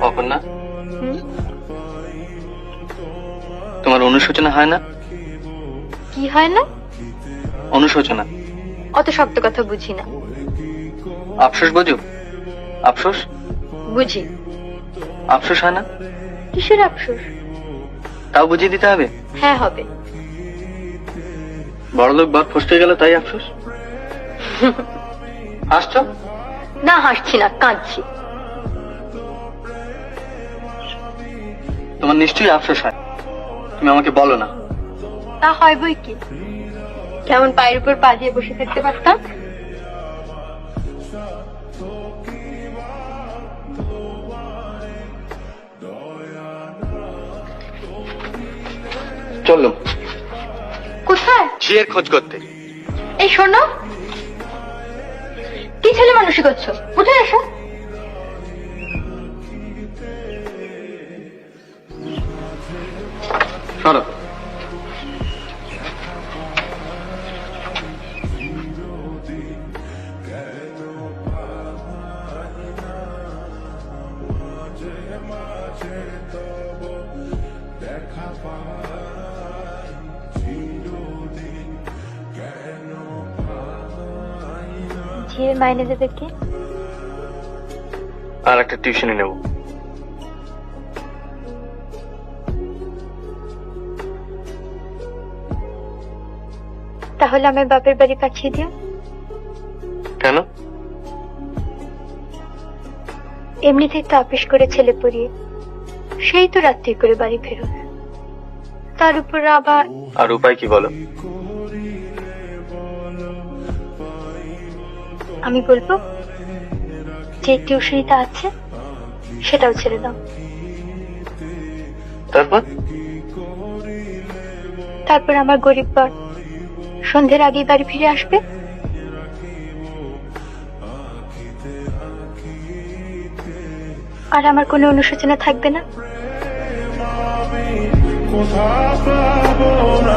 অপর্ণা? তোমার অনুশোচনা হয় না? কি হয় না? অনুশোচনা। অত শক্ত কথা বুঝি না। আফসোস বোঝো? আফসোস? বুঝি। আফসোস হয় না? কিসের আফসোস? তাও বুঝিয়ে দিতে হবে? হ্যাঁ হবে। বড়লোক বর ফসকে গেল তাই আফসোস? হাসছো? না হাসছি না কাঁদছি। তোমার নিশ্চয়ই আফসোস হয়। তুমি আমাকে বলো না। তা হয় বই কি? কেমন পায়ের উপর পা দিয়ে বসে থাকতে পারতাম? চলল কোথায়? ঝিয়ের খোঁজ করতে। এই শোনো। কি ছেলে মানুষই করছ? উঠে এসো। সরো ঝিয়ের মাইনে দেবে কে? আর একটা টিউশনি নেব। তাহলে আমার বাপের বাড়ি পাঠিয়ে দিও। কেন? এমনি থেকে তো আপিস করে ছেলে পড়িয়ে। সেই তো রাত্রি করে বাড়ি ফেরো তার উপর আবার আর উপায় কি বলো? আমি বলব যে টিউশনিটা আছে সেটাও ছেড়ে দাও। তারপর? তারপর আমার গরিব বর সন্ধ্যের আগেই বাড়ি ফিরে আসবে? আর আমার কোনো অনুশোচনা থাকবে না? না?